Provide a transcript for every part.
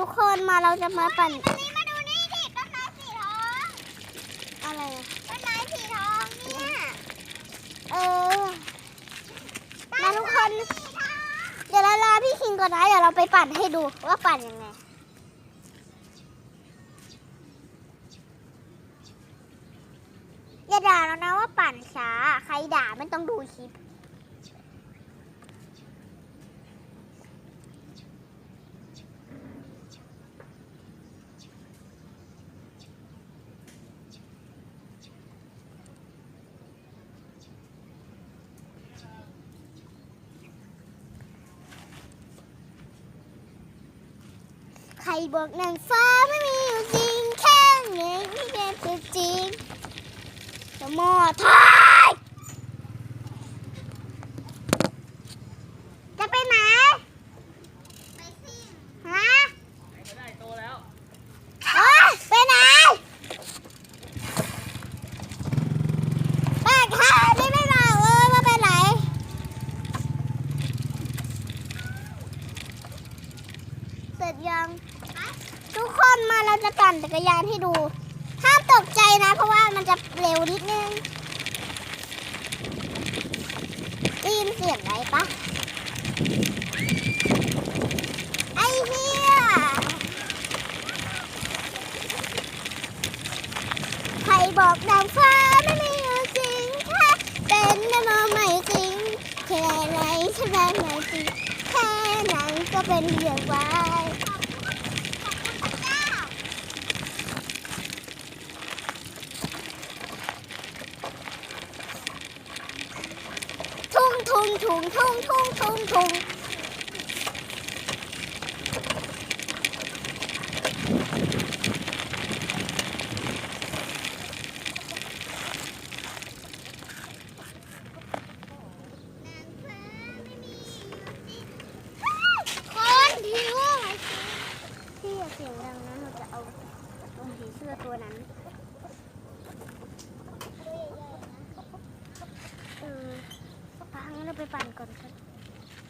ทุกคนมาเราจะมาปั่นอันนี้มาดูนี่ดิต้นไม้สีทองอะไรอะต้นไม้สีทองเนี่ยเออมาทุกคน เดี๋ยวเรารอพี่คิงก่อนนะเดี๋ยวเราไปปั่นให้ดูว่าปั่นยังไงอย่าด่าเรานะว่าปั่นช้า ใครด่าไม่ต้องดูคลิป รบอกนางฟ้าไม่มีอยู่จริงแค่เงยไม่เป็นจริงจะมอทายจะไปไหน ไปซิ่ง ฮะ ไหนก็ได้โตแล้ว เอ้ยไปไหนแป้งค่ะนี่ไม่มาเออมาไปไหน เสร็ จยัง ทุกคนมาเราจะปั่นจักรยานให้ดู ห้ามตกใจนะ เพราะว่ามันจะเร็วนิดนึงได้ยินเสียงอะไรปะไอ้เหี้ยใครบอกนางฟ้าไม่มีอยู่จริงแค่เป็นแม่มอไม่จริงแค่ไหนฉันได้ไม่จริงแค่นั้นก็เป็นเรื่องว้ทุ่ งทุ่งทุ่งทุ่งทุ่งทุ่งทุ่งคนที่ว่าพี่อย่าเสียงดังนะเราจะเอาตัวผีเสื้อตัวนั้น เออปางั้นเรา ไปปั่นก่อนครับ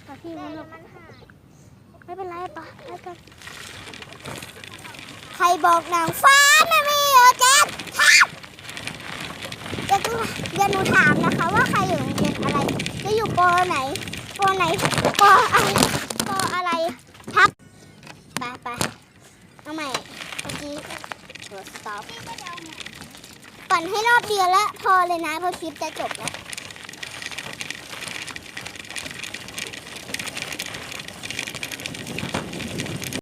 ปาพี่งั้นเรามันหายไม่เป็นไรปะไปกันใครบอกนางฟ้าไม่มีโอเจ็ดครับเดี๋ยวกูเดี๋ยวหนูถามนะคะ ว่าใครอยู่โรงเรียนอะไร จะอยู่ปอไหนปอไหนปออะไรปออะไรครับไปไปเอาใหม่เมื่อกี้กด stop พี่ก็จะเอาหมดปั่นให้รอบเดียวแล้วพอเลยนะเพราะคลิปจะจบแล้ว